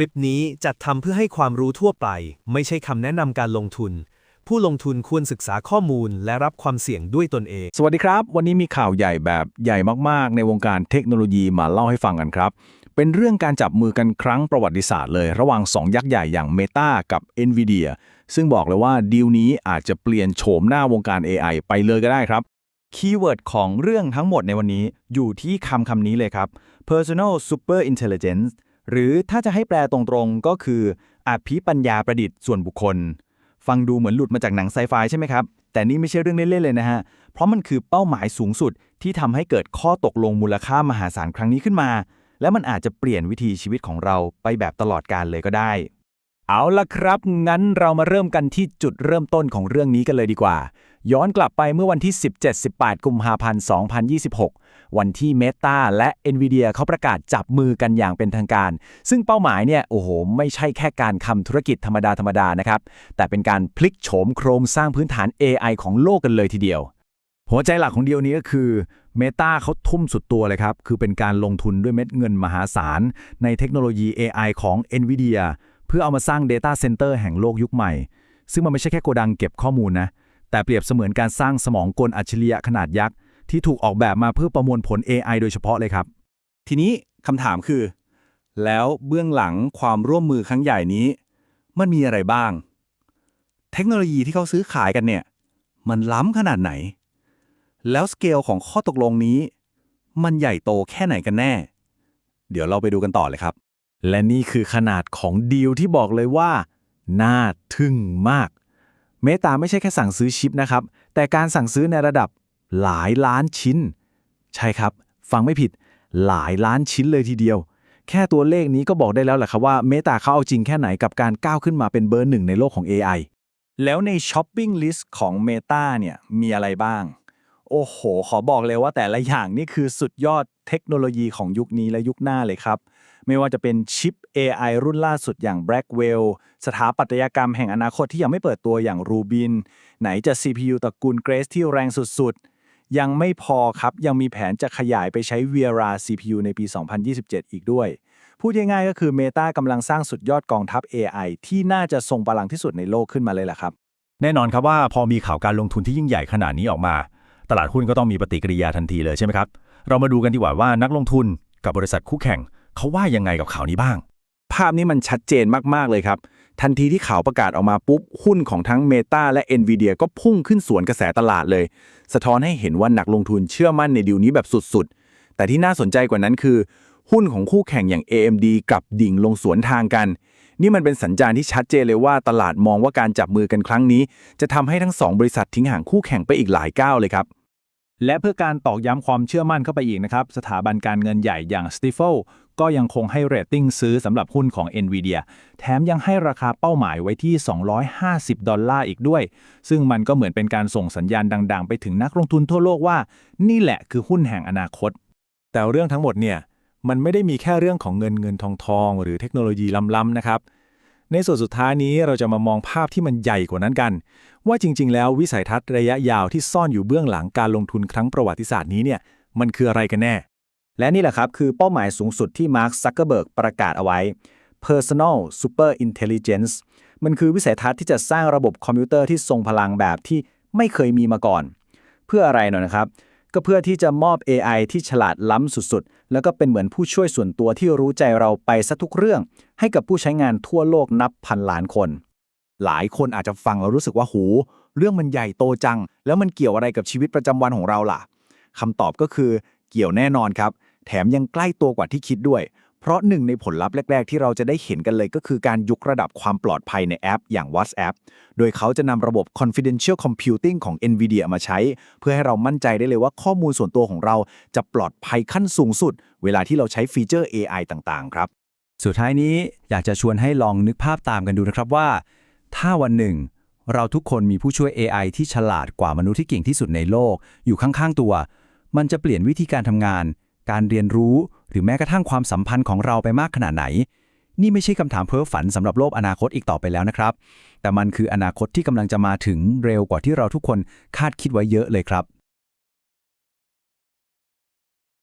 ลิปนี้จัดทำเพื่อให้ความรู้ทั่วไป ไม่ใช่คำแนะนำการลงทุน ผู้ลงทุนควรศึกษาข้อมูลและรับความเสี่ยงด้วยตนเอง สวัสดีครับ วันนี้มีข่าวใหญ่แบบใหญ่มากๆ ในวงการเทคโนโลยีมาเล่าให้ฟังกันครับ เป็นเรื่องการจับมือกันครั้งประวัติศาสตร์เลย ระหว่าง 2 ยักษ์ใหญ่อย่าง Meta กับ NVIDIA ซึ่งบอกเลยว่าดีลนี้อาจจะเปลี่ยนโฉมหน้าวงการ AI ไปเลยก็ได้ครับคีย์เวิร์ดของเรื่องทั้งหมดในวันนี้อยู่ที่คำคำนี้เลยครับ personal super intelligence หรือถ้าจะให้แปลตรงๆ ก็คือ อภิปัญญาประดิษฐ์ส่วนบุคคล ฟังดูเหมือนหลุดมาจากหนังไซไฟใช่ไหมครับ แต่นี่ไม่ใช่เรื่องเล่นๆเลยนะฮะ เพราะมันคือเป้าหมายสูงสุดที่ทำให้เกิดข้อตกลงมูลค่ามหาศาลครั้งนี้ขึ้นมา และมันอาจจะเปลี่ยนวิธีชีวิตของเราไปแบบตลอดกาลเลยก็ได้ เอาละครับ งั้นเรามาเริ่มกันที่จุดเริ่มต้นของเรื่องนี้กันเลยดีกว่า ย้อนกลับไปเมื่อวันที่ 17-18 กุมภาพันธ์ 2026 วันที่ Meta และ Nvidia เขาประกาศจับมือกันอย่างเป็นทางการ ซึ่งเป้าหมายเนี่ย โอ้โห ไม่ใช่แค่การทำธุรกิจธรรมดา ธรรมดานะครับ แต่เป็นการพลิกโฉมโครงสร้างพื้นฐาน AI ของโลกกันเลยทีเดียว หัวใจหลักของเดียวนี้ก็คือ Meta เขาทุ่มสุดตัวเลยครับ คือเป็นการลงทุนด้วยเม็ดเงินมหาศาลในเทคโนโลยี AI ของ NVIDIA เพื่อเอามาสร้าง Data Center แห่งโลกยุคใหม่ ซึ่งมันไม่ใช่แค่โกดังเก็บข้อมูลนะ แต่เปรียบเสมือนการสร้างสมองกลอัจฉริยะขนาดยักษ์ ที่ถูกออกแบบมาเพื่อประมวลผล AI โดยเฉพาะเลยครับ ทีนี้คำถามคือ แล้วเบื้องหลังความร่วมมือครั้งใหญ่นี้ มันมีอะไรบ้าง เทคโนโลยีที่เขาซื้อขายกันเนี่ย มันล้ำขนาดไหน แล้วสเกลของข้อตกลงนี้ มันใหญ่โตแค่ไหนกันแน่ เดี๋ยวเราไปดูกันต่อเลยครับ และนี่คือขนาดของดีลที่บอกเลยว่า น่าทึ่งมาก เมตาไม่ใช่แค่สั่งซื้อชิปนะครับ แต่การสั่งซื้อในระดับหลายล้านชิ้น ใช่ครับ ฟังไม่ผิดหลายล้านชิ้นเลยทีเดียว แค่ตัวเลขนี้ก็บอกได้แล้วแหละครับว่าเมตาเขาเอาจริงแค่ไหนกับการก้าวขึ้นมาเป็นเบอร์หนึ่งในโลกของ AI แล้วในช้อปปิ้งลิสต์ของ Meta เนี่ยมีอะไรบ้าง โอ้โห ขอบอกเลยว่าแต่ละอย่างนี่คือสุดยอดเทคโนโลยีของยุคนี้และยุคหน้าเลยครับ ไม่ว่าจะเป็นชิป AI รุ่นล่าสุดอย่าง Blackwell สถาปัตยกรรมแห่งอนาคตที่ยังไม่เปิดตัวอย่าง Rubin ไหนจะ CPU ตระกูล Grace ที่แรงสุดๆ ยังไม่พอครับ ยังมีแผนจะขยายไปใช้ Vera CPU ในปี 2027 อีกด้วย พูดง่ายๆก็คือ Meta กำลังสร้างสุดยอดกองทัพ AI ที่น่าจะทรงพลังที่สุดในโลกขึ้นมาเลยล่ะครับ แน่นอนครับว่าพอมีข่าวการลงทุนที่ยิ่งใหญ่ขนาดนี้ออกมา ตลาดหุ้นก็ต้องมีปฏิกิริยาทันทีเลยใช่ไหมครับ เรามาดูกันดีกว่าว่านักลงทุนกับบริษัทคู่แข่ง เขาว่ายังไงกับข่าวนี้บ้าง ภาพนี้มันชัดเจนมาก ๆ เลยครับ ทันทีที่ข่าวประกาศออกมาปุ๊บ หุ้นของทั้ง Meta และ Nvidia ก็พุ่งขึ้นสวนกระแสตลาดเลย สะท้อนให้เห็นว่านักลงทุนเชื่อมั่นในดีลนี้แบบสุดๆ แต่ที่น่าสนใจกว่านั้นคือ หุ้นของคู่แข่งอย่าง AMD กับดิ่งลงสวนทางกันนี่มันเป็นสัญญาณที่ชัดเจนเลยว่าตลาดมองว่าการจับมือกันครั้งนี้ จะทำให้ทั้งสองบริษัททิ้งห่างคู่แข่งไปอีกหลายก้าวเลยครับ และเพื่อการตอกย้ำความเชื่อมั่นเข้าไปอีกนะครับ สถาบันการเงินใหญ่อย่าง s t i f e l ก็ยังคงให้เรตติ้งซื้อสำหรับหุ้นของ NVIDIA แถมยังให้ราคาเป้าหมายไว้ที่ 250 ดอลลาร์อีกด้วย ซึ่งมันก็เหมือนเป็นการส่งสัญญาณดัง ๆ ไปถึงนักลงทุนทั่วโลกว่า นี่แหละคือหุ้นแห่งอนาคต แต่เรื่องทั้งหมดเนี่ยมันไม่ได้มีแค่เรื่องของเงินเงินทองทอง หรือเทคโนโลยีล้ำๆนะครับ ในส่วนสุดท้ายนี้เราจะมามองภาพที่มันใหญ่กว่านั้นกัน ว่าจริง ๆ แล้ววิสัยทัศน์ระยะยาวที่ซ่อนอยู่เบื้องหลังการลงทุนครั้งประวัติศาสตร์นี้เนี่ยมันคืออะไรกันแน่ และนี่แหละครับคือเป้าหมายสูงสุดที่มาร์คซักเกอร์เบิร์กประกาศเอาไว้ Personal Super Intelligence มันคือวิสัยทัศน์ที่จะสร้างระบบคอมพิวเตอร์ที่ทรงพลังแบบที่ไม่เคยมีมาก่อน เพื่ออะไรหน่อยนะครับ ก็เพื่อที่จะมอบ AI ที่ฉลาดล้ำสุดๆ แล้วก็เป็นเหมือนผู้ช่วยส่วนตัวที่รู้ใจเราไปซะทุกเรื่อง ให้กับผู้ใช้งานทั่วโลกนับพันล้านคน หลายคนอาจจะฟังแล้วรู้สึกว่าหู เรื่องมันใหญ่โตจัง แล้วมันเกี่ยวอะไรกับชีวิตประจำวันของเราล่ะคำตอบก็คือเกี่ยวแน่นอนครับ แถมยังใกล้ตัวกว่าที่คิดด้วย เพราะหนึ่งในผลลัพธ์แรก ๆ ที่เราจะได้เห็นกันเลยก็คือการยกระดับความปลอดภัยในแอป อย่าง WhatsApp โดยเขาจะนำระบบ confidential computing ของ NVIDIA มาใช้ เพื่อให้เรามั่นใจได้เลยว่าข้อมูลส่วนตัวของเราจะปลอดภัยขั้นสูงสุด เวลาที่เราใช้ฟีเจอร์ AI ต่าง ๆ ครับ สุดท้ายนี้อยากจะชวนให้ลองนึกภาพตามกันดูนะครับว่า ถ้าวันหนึ่ง เราทุกคนมีผู้ช่วย AI ที่ฉลาดกว่ามนุษย์ที่เก่งที่สุดในโลก อยู่ข้างๆตัว มันจะเปลี่ยนวิธีการทำงาน การเรียนรู้ หรือแม้กระทั่งความสัมพันธ์ของเราไปมากขนาดไหน นี่ไม่ใช่คำถามเพ้อฝันสำหรับโลกอนาคตอีกต่อไปแล้วนะครับ แต่มันคืออนาคตที่กำลังจะมาถึงเร็วกว่าที่เราทุกคนคาดคิดไว้เยอะเลยครับ